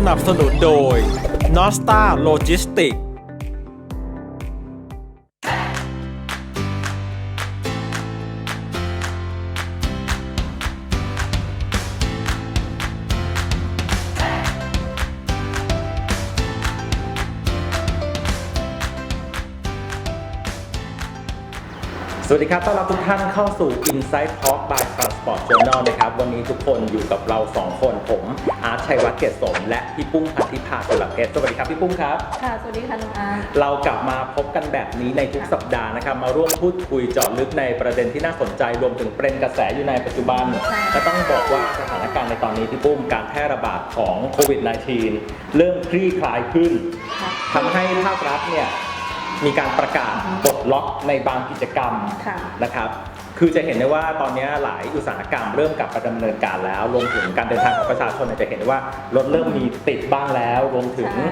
สนับสนุนโดย n o s t a Logistics สวัสดีครับ ต้อนรับทุกท่านเข้าสู่ Inside Talk by Transport Journal นะครับ วันนี้ทุกคนอยู่กับเรา 2 คนผม อาร์ตชัยวัฒน์เกษสม และพี่ปุ้มพันธิพาสุรเพชรสวัสดีครับ พี่ปุ้มครับ ค่ะ สวัสดีค่ะน้องอาร์ตเรากลับมาพบกันแบบนี้ในทุกสัปดาห์นะครับ มาร่วมพูดคุยเจาะลึกในประเด็นที่น่าสนใจรวมถึงประเด็นกระแสอยู่ในปัจจุบันใช่และต้องบอกว่าสถานการณ์ในตอนนี้พี่ปุ้มการแพร่ระบาดของโควิด -19 เริ่มคลี่คลายขึ้นค่ะทำให้ภาครัฐเนี่ยมีการประกาศปลดล็อกในบางกิจกรรมค่ะนะครับ คือจะเห็นได้ว่าตอนนี้หลายอุตสาหกรรมเริ่มกลับมาดำเนินการแล้วรวมถึงการเดินทางของประชาชนเนี่ยจะเห็นได้ว่ารถเริ่มมีติดบ้างแล้ว รวมถึงใช่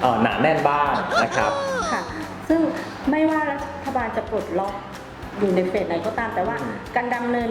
เอ่อหนาแน่นบ้างนะครับ ค่ะ ซึ่งไม่ว่ารัฐบาลจะปลดล็อกอยู่ในเฟสไหนก็ตาม แต่ว่าอืมการดำเนิน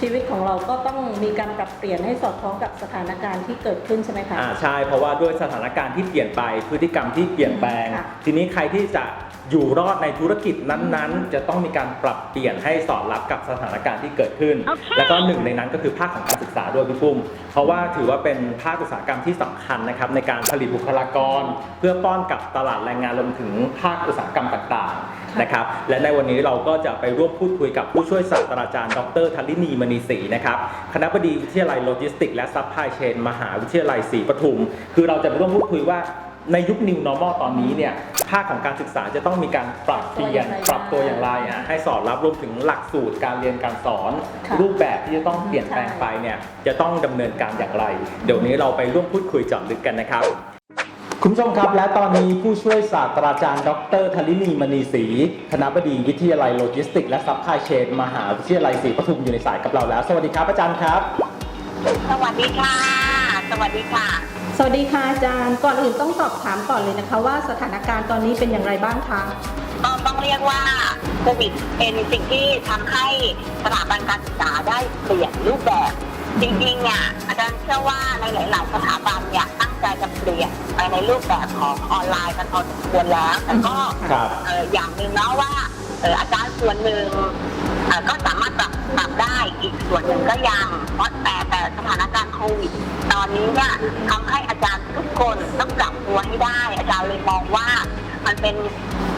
ชีวิตของเราก็ต้องมีการปรับเปลี่ยนให้สอดคล้องกับสถานการณ์ที่เกิดขึ้นใช่ไหมคะ อ่าใช่เพราะว่าด้วยสถานการณ์ที่เปลี่ยนไปพฤติกรรมที่เปลี่ยนแปลง ค่ะทีนี้ใครที่จะ อยู่รอดในธุรกิจนั้นๆ จะต้องมีการปรับเปลี่ยนให้สอดรับกับสถานการณ์ที่เกิดขึ้นแล้วก็หนึ่งในนั้นก็คือภาคของการศึกษาด้วยพี่ปุ้ม เพราะว่าถือว่าเป็นภาคอุตสาหกรรมที่สำคัญนะครับในการผลิตบุคลากร เพื่อป้อนกับตลาดแรงงานรวมถึงภาคอุตสาหกรรมต่างๆนะครับ และในวันนี้เราก็จะไปร่วมพูดคุยกับผู้ช่วยศาสตราจารย์ ดรธัลลินีมณีศรีนะครับ คณะบดีวิทยาลัยโลจิสติกส์และซัพพลายเชนมหาวิทยาลัยศรีปทุม คือเราจะไปร่วมพูดคุยว่า ในยุค New Normal ตอนนี้เนี่ยภาคของการศึกษาจะต้องมีการปรับเปลี่ยนปรับตัวอย่างไรอะให้สอดรับรวมถึงหลักสูตรการเรียนการสอน ค่ะรูปแบบที่จะต้องเปลี่ยนแปลงไปเนี่ยจะต้องดำเนินการอย่างไร เดี๋ยวนี้เราไปร่วมพูดคุยเจาะลึกกันนะครับ คุณผู้ชมครับและตอนนี้ผู้ช่วยศาสตราจารย์ ดรธลินีมณีศรีคณะบดีวิทยาลัยโลจิสติกส์และซัพพลายเชนมหาวิทยาลัยศรีปทุมอยู่ในสายกับเราแล้ว สวัสดีครับอาจารย์ครับ สวัสดีค่ะ สวัสดีค่ะ สวัสดีค่ะอาจารย์ ก่อนอื่นต้องสอบถามก่อนเลยนะคะ ว่าสถานการณ์ตอนนี้เป็นอย่างไรบ้างคะก็ต้องเรียกว่าโควิดเป็นสิ่งที่ทำให้สถาบันการศึกษาได้เปลี่ยนรูปแบบ จริงๆเนี่ยอาจารย์เชื่อว่าในหลาย ๆ สถาบันเนี่ยตั้งใจจะเปลี่ยนไปในรูปแบบของออนไลน์กันพอสมควรแล้วแต่ก็ครับเอ่ออย่างหนึ่งเนาะว่าเอ่ออาจารย์ส่วนหนึ่งเอ่อก็สามารถปรับ ปรับได้อีกส่วนหนึ่งก็ยังเพราะแต่แต่สถานการณ์โควิดตอนนี้เนี่ยทำให้อาจารย์ทุกคนต้องปรับตัวให้ได้ อาจารย์เลยมองว่ามันเป็น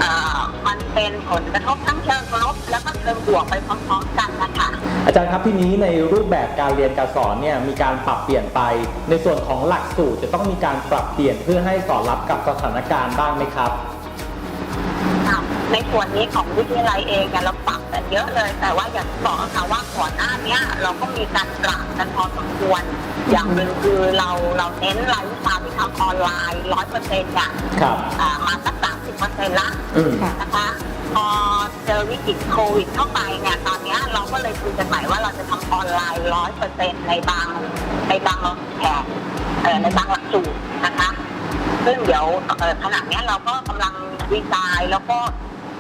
เอ่อมันเป็นผลกระทบทั้งเชิงลบแล้วก็เชิงบวกไปพร้อมๆกันนะคะอาจารย์ครับทีนี้ในรูปแบบการเรียนการสอนเนี่ยมีการปรับเปลี่ยนไป ในส่วนของหลักสูตรจะต้องมีการปรับเปลี่ยนเพื่อให้สอดรับกับสถานการณ์บ้างไหมครับค่ะในส่วนนี้ของวิทยาลัยเองเนี่ยเราปรับ กันเยอะเลย แต่ว่าอย่างที่บอกค่ะว่าก่อนหน้าเนี้ยเราก็มีการปรับกันพอสมควร อย่างหนึ่งคือเราเราเน้นรายวิชาที่ทำออนไลน์ร้อยเปอร์เซ็นต์เนี่ยครับอ่ามาสักสามสิบเปอร์เซ็นต์ละอืมนะคะพอเจอวิกฤตโควิดเข้าไปเนี่ยตอนเนี้ยเราก็เลยคุยกันใหม่ว่าเราจะทำออนไลน์ร้อยเปอร์เซ็นต์ในบางในบางแผนเอ่อในบางหลักสูตรนะคะ ซึ่งเดี๋ยวเอ่อขณะเนี้ยเราก็กำลังวิจัยแล้วก็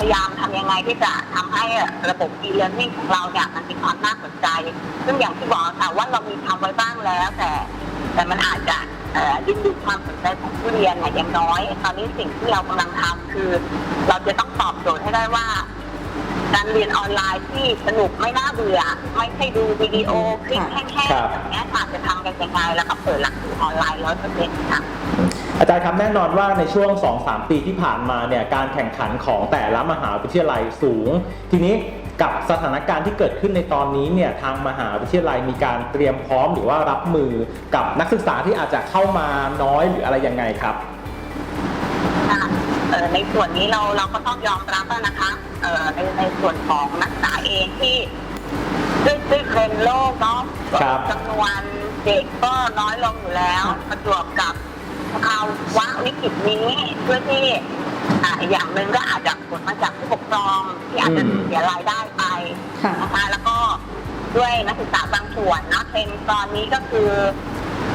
พยายามทำยังไงที่จะทำให้ระบบ e-learning ของเราเนี่ยมันมีความน่าสนใจ ซึ่งอย่างที่บอกค่ะว่าเรามีทำไว้บ้างแล้ว แต่ แต่มันอาจจะเอ่อดึงดูดความสนใจของผู้เรียนเนี่ยอย่างน้อย ตอนนี้สิ่งที่เรากำลังทำคือ เราจะต้องตอบโจทย์ให้ได้ว่า การเรียนออนไลน์ที่สนุกไม่น่าเบื่อ ไม่ใช่ดูวิดีโอคลิปแห้งครับๆอย่างเงี้ยค่ะจะทำกันยังไงแล้วก็เปิดหลักสูตรออนไลน์ร้อยเปอร์เซ็นต์ค่ะ อาจารย์ครับแน่นอนว่าในช่วง 2-3 ปีที่ผ่านมาเนี่ยการแข่งขันของแต่ละมหาวิทยาลัยสูง ทีนี้กับสถานการณ์ที่เกิดขึ้นในตอนนี้เนี่ยทางมหาวิทยาลัยมีการเตรียมพร้อมหรือว่ารับมือกับนักศึกษาที่อาจจะเข้ามาน้อยหรืออะไรยังไงครับค่ะเอ่อในส่วนนี้เราเราก็ต้องยอมรับอะนะคะเอ่อในในส่วนของนักศึกษาเองที่ด้วยด้วยเทรนด์โลกเนาะครับจำนวนเด็กก็น้อยลงอยู่แล้วประจวบกับ ภาวะวิกฤตนี้เพื่อที่อ่าอย่างหนึ่งก็อาจจะผลมาจากผู้ปกครองที่อาจจะอืมเสียรายได้ไปค่ะนะคะแล้วก็ด้วยนักศึกษาบางส่วนนะเทรนด์ตอนนี้ก็คือ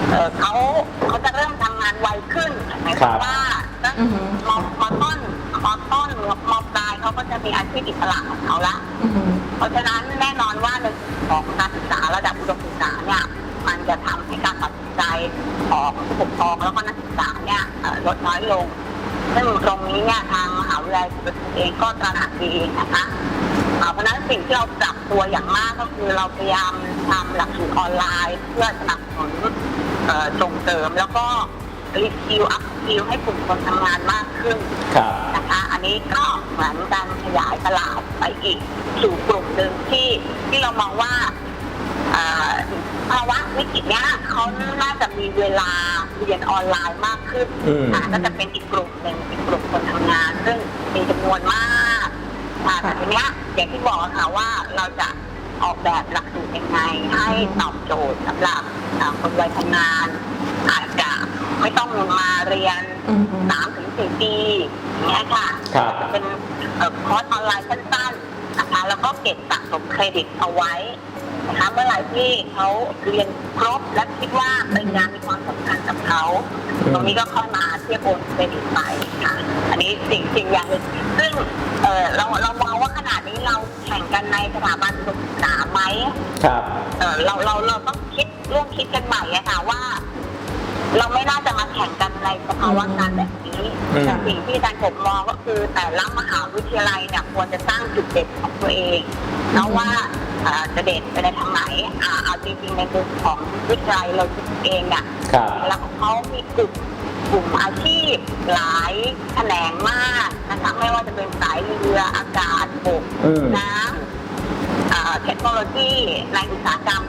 เอ่อเขาเขาจะเริ่มทำงานไวขึ้นหมายความว่าตั้ง อือหือมมต้นมต้นมปลายเขาก็จะมีอาชีพอิสระของเขาละ อือหือเพราะฉะนั้นแน่นอนว่าในส่วนของการศึกษาระดับอุดมศึกษาเนี่ย มันจะทำให้การตัดสิน ใจของของผู้ปกครองแล้วก็นักศึกษาเนี่ยเอ่อลดน้อยลง ซึ่งตรงนี้เนี่ยทางมหาวิทยาลัยสุรเองก็ตระหนักดีนะคะเอ่อเพราะฉะนั้นสิ่งที่เราปรับตัวอย่างมากก็คือเราพยายามทำหลักสูตรออนไลน์เพื่อสนับสนุนเอ่อส่งเสริมแล้วก็รีคิวอัพสกิลให้กลุ่มคนทำงานมากขึ้นครับนะคะ อันนี้ก็เหมือนการขยายตลาดไปอีกสู่กลุ่มหนึ่งที่ที่เรามองว่าเอ่อ ภาวะวิกฤตเนี้ยเขาน่าจะมีเวลาเรียนออนไลน์มากขึ้นอืม อ่าก็จะเป็นอีกกลุ่มหนึ่งเป็นกลุ่มคนทำงาน ซึ่งมีจำนวนมากอ่าแต่ทีเนี้ยอย่างที่บอกค่ะว่าเราจะออกแบบหลักสูตรยังไง ให้ตอบโจทย์สำหรับอ่าคนวัยทำงาน อาจจะไม่ต้องมาเรียนอืม สามถึงสี่ปีอย่างเงี้ยค่ะ ครับ เป็นเอ่อคอร์สออนไลน์สั้นๆนะคะแล้วก็เก็บสะสมเครดิตเอาไว้ นะคะเมื่อไหร่ที่เขาเรียนครบและคิดว่าปริญญามีความสำคัญกับเขาอืมตรงนี้ก็ค่อยมาเทียบโอนเครดิตไปค่ะ อันนี้สิ่งสิ่งอย่างหนึ่งซึ่งเอ่อเราเรามองว่าขนาดนี้เราแข่งกันในสถาบันอุดมศึกษาไหมครับเอ่อเราเราเราต้องคิดร่วมคิดกันใหม่อะค่ะว่า เราไม่น่าจะมาแข่งกันในสภาวะการแบบนี้อืมแต่สิ่งที่อาจารย์ผมมองก็คือแต่ละมหาวิทยาลัยเนี่ยควรจะสร้างจุดเด่นของตัวเองแล้วว่าเอ่อ จะเด่นไปในทางไหนอ่าเอาจริงๆในมุมของวิทยาลัยเราเองเนี่ยครับแล้วเขามีกลุ่มกลุ่มอาชีพหลายแขนงมากนะคะไม่ว่าจะเป็นสายเรืออากาศบกอืมน้ำเอ่อเทคโนโลยีในอุตสาหกรรม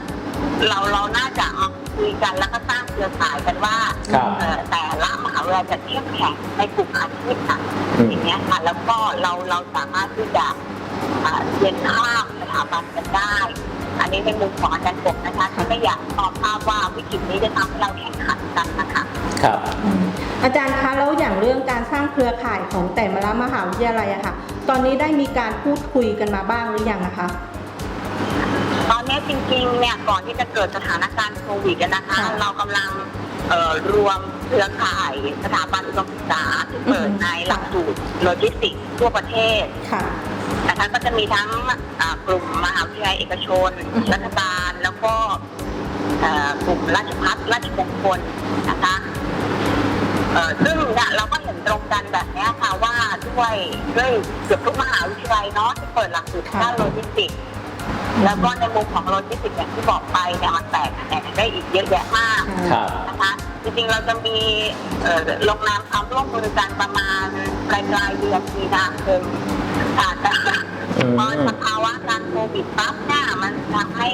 เราเราน่าจะมาคุยกันแล้วก็สร้างเครือข่ายกันว่าครับเอ่อแต่ละมหาวิทยาลัยจะเข้มแข็งในกลุ่มอาชีพค่ะอืมอย่างเงี้ยค่ะแล้วก็เราเราสามารถที่จะ เอ่อเรียนข้ามสถาบันกันได้ อันนี้เป็นมุมของอาจารย์กบนะคะที่ไม่อยากมองภาพว่าวิกฤตนี้จะทำให้เราแข่งขันกันนะคะครับอืมอาจารย์คะแล้วอย่างเรื่องการสร้างเครือข่ายของแต่ละมหาวิทยาลัยอะค่ะ ตอนนี้ได้มีการพูดคุยกันมาบ้างหรือยังนะคะตอนนี้จริงๆเนี่ยก่อนที่จะเกิดสถานการณ์โควิดอะนะคะค่ะเรากำลังเอ่อรวมเครือข่ายสถาบันอุดมศึกษาที่เปิดอืมในหลักสูตรโลจิสติกส์ทั่วประเทศค่ะ นะคะก็จะมีทั้งอ่ากลุ่มมหาวิทยาลัยเอกชนอืมรัฐบาล แล้วก็เอ่อกลุ่มราชพัฒราชมงคลนะคะเอ่อซึ่งเนี่ยเราก็เห็นตรงกันแบบเนี้ยค่ะว่าด้วยด้วยเกือบทุกมหาวิทยาลัยเนาะที่เปิดหลักสูตรด้านโลจิสติกส์แล้วก็ในมุมของโลจิสติกส์อย่างที่บอกไปเนี่ยมันแตกแขนงได้อีกเยอะแยะมากครับนะคะจริงๆเราจะมีเอ่อลงนามความร่วมมือกันประมาณปลายปลายๆเดือนมีนาคม อาจจะอืมพอสภาวะการโควิดปั๊บเนี่ยมันทำให้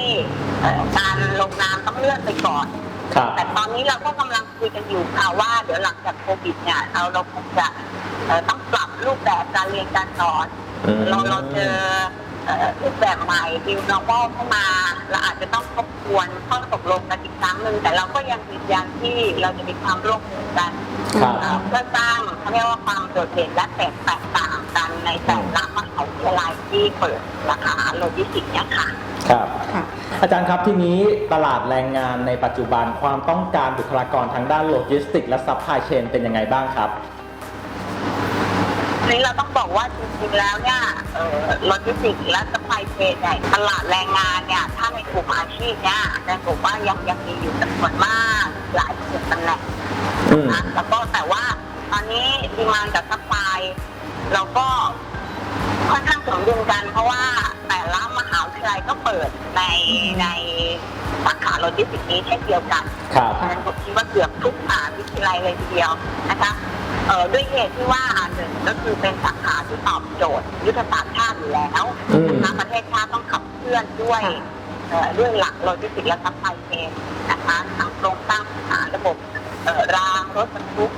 เอ่อการลงนามต้องเลื่อนไปก่อน ครับ แต่ตอนนี้เราก็กำลังคุยกันอยู่ค่ะว่าเดี๋ยวหลังจากโควิดเนี่ยเราเราคงจะเอ่อต้องปรับรูปแบบการเรียนการสอน อืม เราเราเจอเอ่อรูปแบบใหม่ new normal เข้ามาเราอาจจะต้องทบทวนข้อตกลงกันอีกครั้งหนึ่งแต่เราก็ยังยืนยันที่เราจะมีความร่วมมือกันครับ เอ่อเพื่อสร้างเขาเรียกว่าความโดดเด่นและแตกแตกต่างกัน ในแต่ละมหาวิทยาลัยที่เปิดสาขาโลจิสติกส์เนี่ยค่ะ ครับ ค่ะ อาจารย์ครับทีนี้ตลาดแรงงานในปัจจุบันความต้องการบุคลากรทางด้านโลจิสติกส์และซัพพลายเชนเป็นยังไงบ้างครับทีนี้เราต้องบอกว่าจริงๆแล้วเนี่ยโลจิสติกส์และสปายเชนเนี่ยตลาดแรงงานเนี่ย ถ้าในกลุ่มอาชีพเนี่ยแต่ผมว่ายังยังมีอยู่จำนวนมากหลายกลุ่มตำแหน่งอืม นะแล้วก็แต่ว่าตอนนี้ดีมานกับสปาย เราก็ค่อนข้างสมดุลกัน เพราะว่าแต่ละมหาวิทยาลัยก็เปิดในในสาขาโลจิสติกส์นี้เช่นเดียวกันครับเพราะฉะนั้นผมคิดว่าเกือบทุกมหาวิทยาลัยเลยทีเดียวนะคะเอ่อด้วยเหตุที่ว่าอันหนึ่งก็คือเป็นสาขาที่ตอบโจทย์ยุทธศาสตร์ชาติอยู่แล้วอืมนะคะประเทศชาติต้องขับเคลื่อนด้วยเอ่อด้วยหลักโลจิสติกส์และซัพพลายเชนนะคะทั้งโครงสร้างพื้นฐานระบบเอ่อรางรถบรรทุก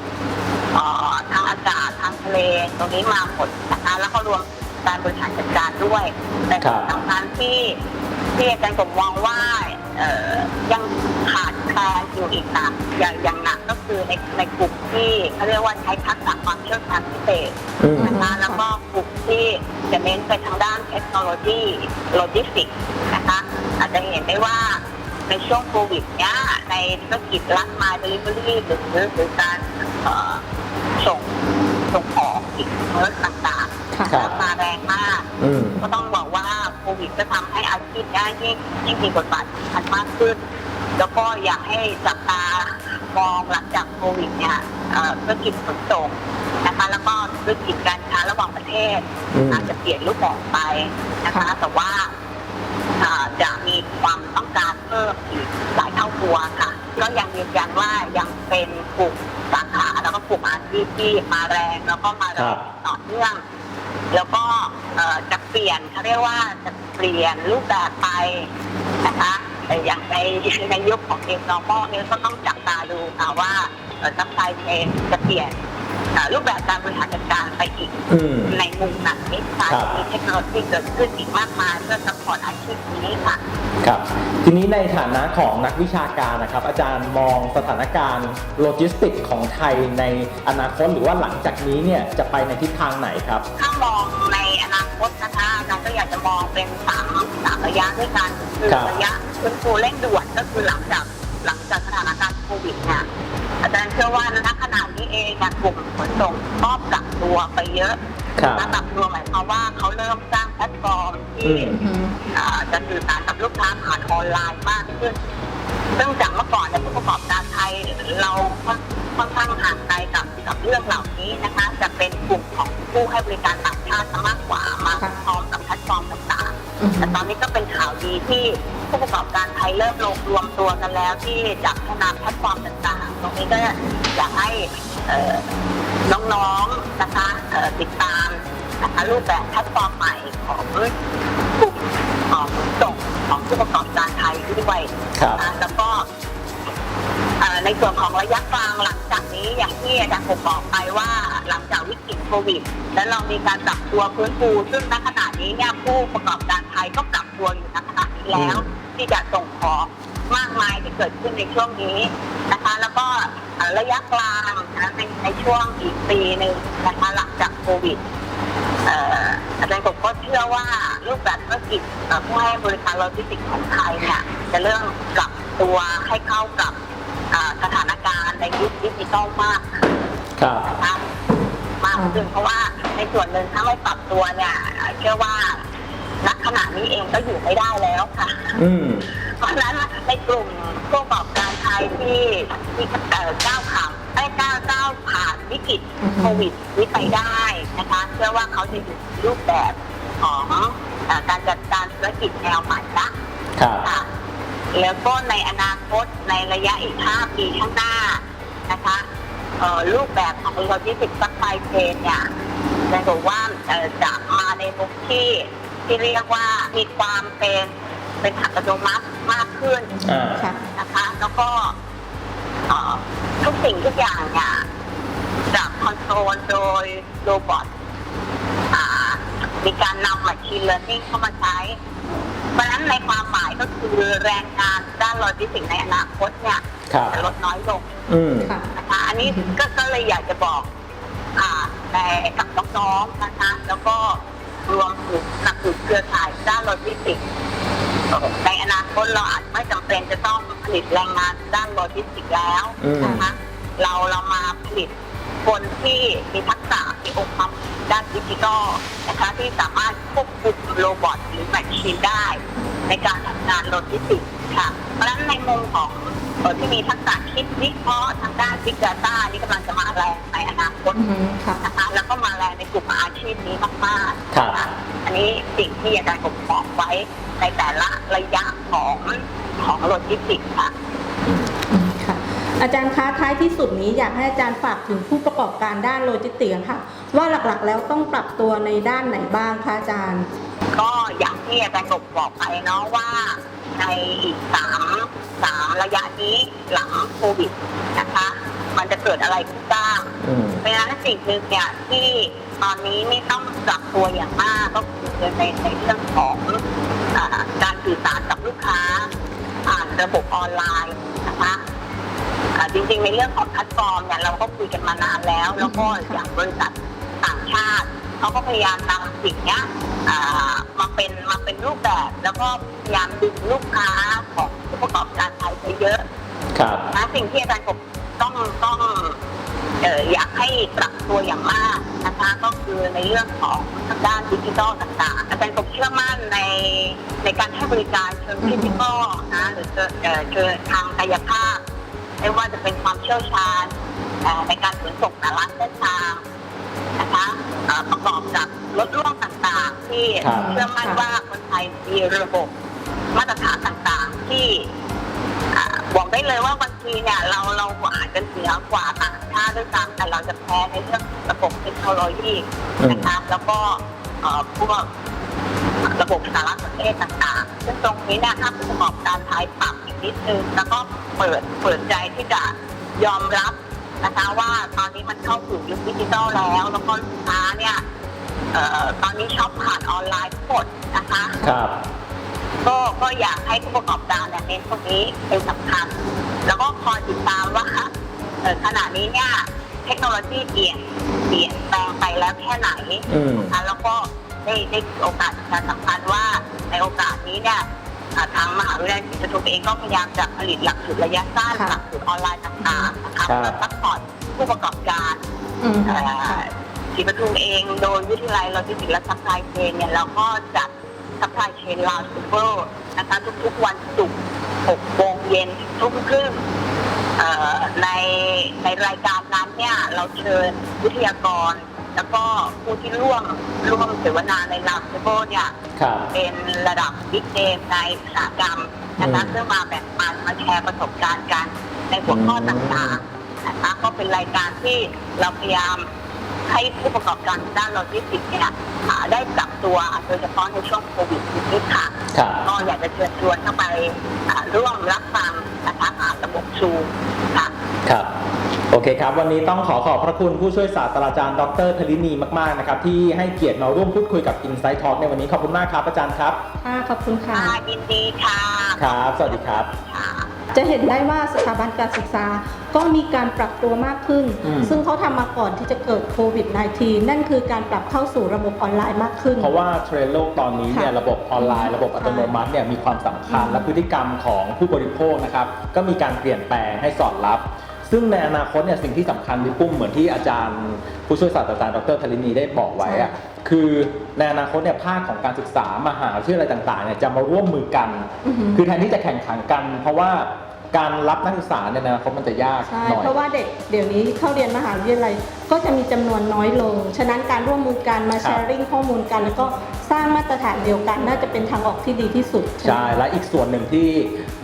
เอ่อทางอากาศ ทางทะเลตรงนี้มาหมดนะคะแล้วก็รวมการบริหารจัดการด้วย แต่ครับสิ่งสำคัญที่ที่อาจารย์ผมมองว่าเอ่อยังขาดแคลนอยู่อีกนะอย่างอย่างหนักก็คือในในกลุ่มที่เขาเรียกว่าใช้ทักษะความเชี่ยวชาญพิเศษอืมนะคะแล้วก็กลุ่มที่จะเน้นไปทางด้านเทคโนโลยีโลจิสติกส์นะคะอาจจะเห็นได้ว่าในช่วงโควิดเนี้ยในธุรกิจรัฐมาเดลิเวอรี่หรือหรือการเอ่อส่ง ส่งของอีกเมิร์ต่างค่ะๆราคาแรงมาก อืม ก็ต้องบอกว่าโควิดก็ทำให้อาชีพนี้ยิ่งยิ่งมีบทบาทสำคัญมากขึ้น แล้วก็อยากให้จับตามองหลังจากโควิดเนี่ยเอ่อธุรกิจขนส่งนะคะแล้วก็ธุรกิจการค้าระหว่างประเทศอืม อาจจะเปลี่ยนรูปแบบไปนะคะ แต่ว่าอ่าจะมีความต้องการเพิ่มอีกหลายเท่าตัวค่ะ ก็ยังยืนยันว่ายังเป็นกลุ่มสาขาแล้ว ก็กลุ่มอาชีพที่มาแรงแล้วก็มาแรครังบต่อเนื่อง แล้วก็เอ่อจะเปลี่ยนเขาเรียกว่าจะเปลี่ยนรูปแบบไปนะคะแต่อย่างในในยุคของเองนอร์มอลนี้ก็ต้องจับตาดูค่ะว่าซัพพลายเชนจะเปลี่ยนเอ่อ รูปแบบการบริหารจัดการไปอีก อืม ในมุมไหนค่ะครับ มีเทคโนโลยีเกิดขึ้นอีกมากมายเพื่อซัพพอร์ตอาชีพนี้ค่ะ ครับทีนี้ในฐานะของนักวิชาการนะครับ อาจารย์มองสถานการณ์โลจิสติกของไทยในอนาคตหรือว่าหลังจากนี้เนี่ยจะไปในทิศทางไหนครับ ถ้ามองในอนาคตนะคะอาจารย์ก็อยากจะมองเป็นสามสามระยะด้วยกันคือครับ ระยะฟื้นฟูเร่งด่วนก็คือหลังจากหลังจากสถานการณ์โควิดเนี่ย ว่าณขณะนี้เองเนี่ยกลุ่มขนส่งก็ปรับตัวไปเยอะครับปรับตัวหมายความว่าเขาเริ่มสร้างแพลตฟอร์มที่อืมอืมอ่าจะสื่อสารกับลูกค้าผ่านออนไลน์มากขึ้นซึ่งจากเมื่อก่อนเนี่ยผู้ประกอบการไทยเราค่อนข้างห่างไกลกับกับเรื่องเหล่านี้นะคะ จะเป็นกลุ่มของผู้ให้บริการต่างชาติซะมากกว่ามาค่ะพร้อมกับแพลตฟอร์มต่างอืมๆแต่ตอนนี้ก็เป็นข่าวดีที่ ผู้ประกอบการไทยเริ่มลงรวมตัวกันแล้ว ที่จะพัฒนาแพลตฟอร์มต่างๆ ตรงนี้ก็อยากให้น้องๆนะคะติดตามนะคะรูปแบบแพลตฟอร์มใหม่ของกลุ่มของส่งของผู้ประกอบการไทยด้วยครับนะแล้วก็ในส่วนของระยะกลางหลังจากนี้อย่างที่อาจารย์ผมบอกไปว่าหลังจากวิกฤตโควิด แล้วเรามีการปรับตัวฟื้นฟูซึ่งณขณะนี้เนี่ยผู้ประกอบการไทยก็ปรับตัวอยู่ณขณะ แล้วที่จะส่งของมากมายที่เกิดขึ้นในช่วงนี้นะคะ แล้วก็เอ่อระยะกลางนะในในช่วงอีกปีหนึ่งนะคะหลังจากโควิดเอ่ออาจารย์ผมก็เชื่อว่ารูปแบบธุรกิจเอ่อผู้ให้บริการโลจิสติกส์ของไทยเนี่ยจะเริ่มปรับตัวให้เข้ากับเอ่อสถานการณ์ในยุคดิจิทัลมากขึ้นครับนะคะมากขึ้นเพราะว่าในส่วนหนึ่งถ้าไม่ปรับตัวเนี่ยเชื่อว่า ณขณะนี้เองก็อยู่ไม่ได้แล้วค่ะอืมเพราะฉะนั้นในกลุ่มผู้ประกอบการไทยที่ที่เอ่อก้าวขาได้ก้าวก้าวผ่านวิกฤตอือฮึโควิดนี้ไปได้นะคะเชื่อว่าเขาจะอยู่ในรูปแบบของเอ่อการจัดการธุรกิจแนวใหม่ละ ครับ ค่ะแล้วก็ในอนาคตในระยะอีก 5 ปีข้างหน้านะคะเอ่อรูปแบบของโลจิสติกส์ซัพพลายเชนเนี่ยจะบอกว่าเอ่อจะมาในมุมที่ ที่เรียกว่ามีความเป็นเป็นอัตโนมัติมากขึ้นอ่าค่ะ นะคะ แล้วก็เอ่อทุกสิ่งทุกอย่างเนี่ยจะคอนโทรลโดยโรบอทอ่ามีการนำ Machine Learning เข้ามาใช้ เพราะฉะนั้นในความหมายก็คือแรงงานด้านโลจิสติกส์ในอนาคตเนี่ยครับ จะลดน้อยลง อืม ค่ะ นะคะอันนี้ก็ก็เลยอยากจะบอก อ่าในกับน้องๆนะคะ แล้วก็ รวมถึงหลักสูตรเครือข่ายด้านโลจิสติกส์ในอนาคตเราอาจไม่จำเป็นจะต้องผลิตแรงงานด้านโลจิสติกส์แล้วอืมนะคะเราเรามาผลิตคนที่มีทักษะมีองค์ความรู้ด้านดิจิทัลนะคะที่สามารถควบคุมโรบอทหรือแมชชีนได้ ในการทำงานโลจิสติกส์ค่ะ เพราะฉะนั้นในมุมของเอ่อ ที่มีทักษะคิดวิเคราะห์ทางด้าน Big Data นี่กำลังจะมาแรงในอนาคตอือฮึค่ะนะคะแล้วก็มาแรงในกลุ่มอาชีพนี้มากๆครับนะคะอันนี้สิ่งที่อาจารย์ผมบอกไว้ในแต่ละระยะของของโลจิสติกส์ค่ะอืมค่ะอาจารย์คะท้ายที่สุดนี้อยากให้อาจารย์ฝากถึงผู้ประกอบการด้านโลจิสติกส์ค่ะ ว่าหลักๆแล้วต้องปรับตัวในด้านไหนบ้างคะอาจารย์ ก็อย่างที่อาจารย์กบบอกไปเนาะว่า ในอีกสามสามระยะนี้หลังโควิดนะคะ มันจะเกิดอะไรขึ้นบ้างอืมเพราะฉะนั้นสิ่งหนึ่งเนี่ยที่ตอนนี้ไม่ต้องปรับตัวอย่างมากก็คือในในเรื่องของอาการสื่อสารกับลูกค้าผ่านระบบออนไลน์นะคะอ่าจริงๆในเรื่องของแพลตฟอร์มเนี่ยเราก็คุยกันมานานแล้ว แล้วก็อย่างบริษัทต่างชาติ เขาก็พยายามนำสิ่งเนี้ยอ่ามาเป็นมาเป็นรูปแบบ แล้วก็พยายามดึงลูกค้าของผู้ประกอบการไทยไปเยอะครับนะสิ่งที่อาจารย์กบต้องต้องเอ่ออยากให้ปรับตัวอย่างมากนะคะก็คือในเรื่องของทางด้านดิจิทัลต่างๆ อาจารย์กบเชื่อมั่นในในการให้บริการเชิงดิจิทัลนะหรือเชิงเอ่อเชิงทางกายภาพ ไม่ว่าจะเป็นความเชี่ยวชาญเอ่อในการขนส่งแต่ละเส้นทาง นะคะเอ่อประกอบกับรถร่วมต่างๆ ที่ครับเชื่อมั่นว่าคนไทยมีระบบมาตรฐานต่างๆ ที่อ่าบอกได้เลยว่าบางทีเนี่ยเราเราอาจจะเหนือกว่าต่างชาติด้วยซ้ำแต่เราจะแพ้ในเรื่องระบบเทคโนโลยีนะคะแล้วก็เอ่อพวกระบบสารสนเทศต่างๆ ซึ่งตรงนี้เนี่ยถ้าผู้ประกอบการไทยปรับอีกนิดนึง แล้วก็เปิดเปิดใจที่จะยอมรับ นะคะ ว่าตอนนี้มันเข้าสู่ยุคดิจิทัลแล้ว แล้วก็ลูกค้าเนี่ยเอ่อตอนนี้ช็อปผ่านออนไลน์ทั้งหมดนะคะครับก็ก็อยากให้ผู้ประกอบการเนี่ยเน้นตรงนี้เป็นสำคัญ แล้วก็คอยติดตามว่าเอ่อขณะนี้เนี่ยเทคโนโลยีเปลี่ยนเปลี่ยนแปลงไปแล้วแค่ไหนอืมนะคะแล้วก็ได้ได้โอกาสประชาสัมพันธ์ว่าในโอกาสนี้เนี่ย อ่าทางมหาวิทยาลัยศรีปทุมเองก็พยายามจะผลิตหลักสูตรระยะสั้นค่ะ หลักสูตรออนไลน์ต่างๆนะคะครับเพื่อซัพพอร์ตผู้ประกอบการอืมเอ่ค่ะอศรีปทุมเองโดยวิทยาลัยโลจิสติกส์และซัพพลายเชนเนี่ยเราก็จัดซัพพลายเชนลาวซูเปอร์นะคะทุกๆวันศุกร์6โมงเย็นถึงทุ่มครึ่งเอ่อในในรายการนั้นเนี่ยเราเชิญวิทยากร แล้วก็ผู้ที่ร่วมร่วมเสวนาในลาวเซโบเนี่ยครับเป็นระดับบิ๊กเนมในอุตสาหกรรมนะคะอืมเพื่อมาแบ่งปันมาแชร์ประสบการณ์กันในหัวข้ออืมต่างๆนะคะก็เป็นรายการที่เราพยายาม ให้ผู้ประกอบการด้านโลจิสติกส์เนี่ยอ่าได้ปรับตัวโดยเฉพาะในช่วงโควิดนี้ค่ะครับก็อยากจะเชิญชวนเข้าไปอ่าร่วมรับฟังนะคะผ่านระบบซูมค่ะครับโอเคครับ วันนี้ต้องขอขอบพระคุณผู้ช่วยศาสตราจารย์ ดรธลินีมาก ๆ นะครับ ที่ให้เกียรติมาร่วมพูดคุยกับ Insight Talk ในวันนี้ขอบคุณมากครับ อาจารย์ครับ ค่ะ ขอบคุณค่ะค่ะยินดีค่ะ ครับ สวัสดีครับค่ะ จะเห็นได้ว่าสถาบันการศึกษาก็มีการปรับตัวมากขึ้น อืม ซึ่งเขาทำมาก่อนที่จะเกิดโควิด -19 นั่นคือการปรับเข้าสู่ระบบออนไลน์มากขึ้น เพราะว่าเทรนด์โลกตอนนี้เนี่ยค่ะระบบออนไลน์ ระบบอัตโนมัติเนี่ยมีความสำคัญอืมและพฤติกรรมของผู้บริโภคนะครับก็มีการเปลี่ยนแปลงให้สอดรับ ซึ่งในอนาคตเนี่ยสิ่งที่สำคัญพี่ปุ้มเหมือนที่อาจารย์ ผู้ช่วยศาสตราจารย์ดรธลินีได้บอกไว้อะ คือในอนาคตเนี่ยภาคของการศึกษามหาวิทยาลัยต่างๆเนี่ยจะมาร่วมมือกัน อือหือ คือแทนที่จะแข่งขันกัน เพราะว่าการรับนักศึกษาเนี่ยในอนาคตมันจะยากใช่ หน่อย เพราะว่าเด็กเดี๋ยวนี้เข้าเรียนมหาวิทยาลัยก็จะมีจำนวนน้อยลง ฉะนั้นการร่วมมือกันมาคแชรับร์ริ่งข้อมูลกัน แล้วก็ สร้างมาตรฐานเดียวกันน่าจะเป็นทางออกที่ดีที่สุดใช่ และอีกส่วนหนึ่งที่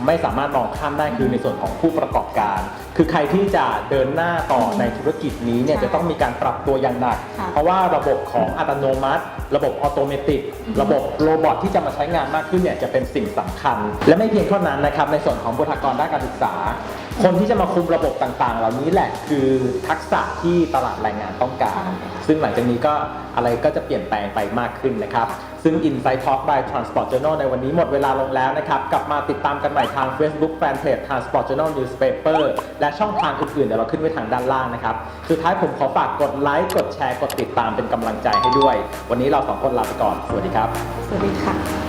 ไม่สามารถมองข้ามได้คือในส่วนของผู้ประกอบการ คือใครที่จะเดินหน้าต่อในธุรกิจนี้เนี่ยใช่จะต้องมีการปรับตัวอย่างหนักค่ะเพราะว่าระบบของอัตโนมัติ ระบบออโตเมติกอือฮึระบบโรบอทที่จะมาใช้งานมากขึ้นเนี่ยจะเป็นสิ่งสำคัญ และไม่เพียงเท่านั้นนะครับในส่วนของบุคลากรด้านการศึกษาคนที่จะมาคุมระบบต่างๆ เหล่านี้แหละคือทักษะที่ตลาดแรงงานต้องการใช่ซึ่งหลังจากนี้ก็อะไรก็จะเปลี่ยนแปลงไปมากขึ้นนะครับ ซึ่ง Insight Talk by Transport Journal ในวันนี้หมดเวลาลงแล้วนะครับ กลับมาติดตามกันใหม่ทาง Facebook Fanpage Transport Journal Newspaper และช่องทางอื่นๆ เดี๋ยวเราขึ้นไว้ทางด้านล่างนะครับ สุดท้ายผมขอฝากกดไลค์กดแชร์กดติดตามเป็นกำลังใจให้ด้วย วันนี้เราสองคนลาไปก่อน สวัสดีครับ สวัสดีค่ะ